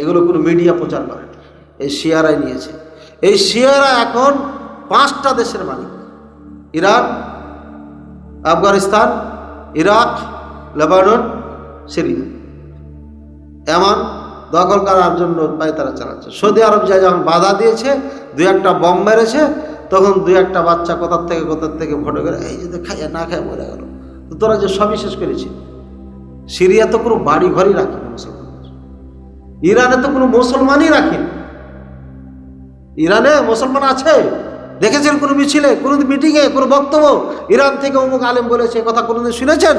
এগুলো কোনো মিডিয়া প্রচার করে। এই শিয়ারাই নিয়েছে। এই শিয়ারা এখন পাঁচটা দেশের মালিক। Iran Afghanistan, Iraq, Lebanon, Syria. এমন দখল করার জন্য পায় তারা চালাচ্ছে। সৌদি আরব যায় যখন বাধা দিয়েছে দু একটা বম মেরেছে, তখন দু একটা বাচ্চা কোথার থেকে কোথার থেকে ফটো করে, এই যে খাইয়া না খায় মরে গেল। তোরা যে সবই শেষ করেছে সিরিয়া তো কোনো বাড়ি ঘরই রাখে মুসলমান। ইরানে তো কোনো মুসলমানই রাখে ইরানে মুসলমান আছে। দেখেছেন কোনো মিছিলে, কোনো মিটিংয়ে, কোনো বক্তব্য? ইরান থেকে অমুক আলেম বলেছে কথা কোনোদিন শুনেছেন?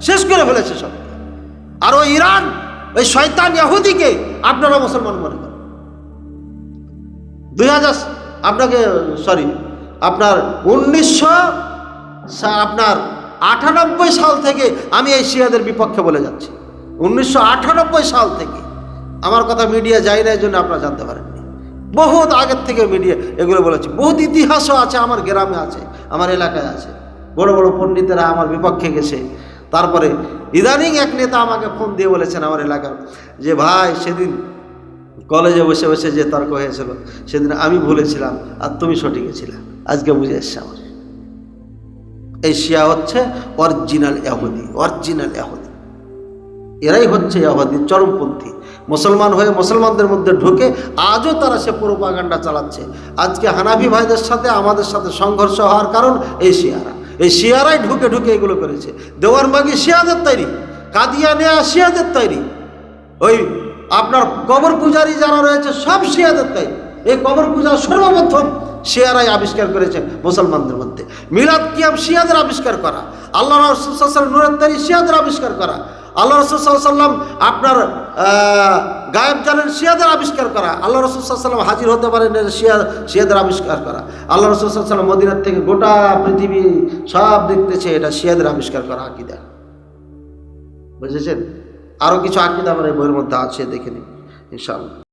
শেষ করে ফেলেছে সব। আর ওই ইরান, ওই শয়তান ইয়াহুদিকে আপনারা মুসলমান মনে করেন। দুই হাজার আপনাকে সরি আপনার উনিশশো আপনার আটানব্বই সাল থেকে আমি এই শিয়াদের বিপক্ষে বলে যাচ্ছি। উনিশশো আটানব্বই সাল থেকে। আমার কথা মিডিয়া যায় না এই জন্য আপনারা জানতে পারেননি। বহুত আগের থেকে মিডিয়া এগুলো বলেছি। বহুত ইতিহাসও আছে, আমার গ্রামে আছে, আমার এলাকায় আছে। বড় বড় পণ্ডিতেরা আমার বিপক্ষে গেছে। তারপরে ইদানিং এক নেতা আমাকে ফোন দিয়ে বলেছেন আমার এলাকার, যে ভাই, সেদিন কলেজে বসে বসে যে তর্ক হয়েছিল, সেদিন আমি ভুলেছিলাম আর তুমি সঠিকে ছিলে আজকে বুঝে এসছে আমার এই শিয়া হচ্ছে অরিজিনাল ইয়াহুদি অরিজিনাল ইয়াহুদি এরাই হচ্ছে ইয়াহুদি চরমপন্থী। মুসলমান হয়ে মুসলমানদের মধ্যে ঢুকে আজও তারা সে প্রোপাগান্ডা চালাচ্ছে। আজকে হানাফি ভাইদের সাথে, আমাদের সাথে সংঘর্ষ হওয়ার কারণ এই শিয়ারা। এই শিয়ারাই ঢুকে ঢুকে এগুলো করেছে। দেওয়ারবাগি শিয়াদের তৈরি কাদিয়ানিয়া শিয়াদের তৈরি। ওই আপনার কবর পূজারী যারা রয়েছে, সব শিয়াদের তৈরি। এই কবর পূজা সর্বপ্রথম শিয়ারাই আবিষ্কার করেছে মুসলমানদের মধ্যে। মিলাদ কিয়াম শিয়াদের আবিষ্কার করা। আল্লাহ রসুল নুরের তৈরি শিয়াদের আবিষ্কার করা। আল্লাহ রসুল সাল্লাম আপনার গায়েব জানেন শিয়াদের আবিষ্কার করা। আল্লাহ রসুল সাল্লাম হাজির হতে পারেন শিয়া, শিয়াদের আবিষ্কার করা। আল্লাহ রসুল সাল্লাম মদিনার থেকে গোটা পৃথিবী সব দেখতেছে এটা শিয়াদের আবিষ্কার করা আকিদা। বুঝেছেন? আরও কিছু আকিদা আমার বইয়ের মধ্যে আছে, দেখে নিন, ইনশাআল্লাহ।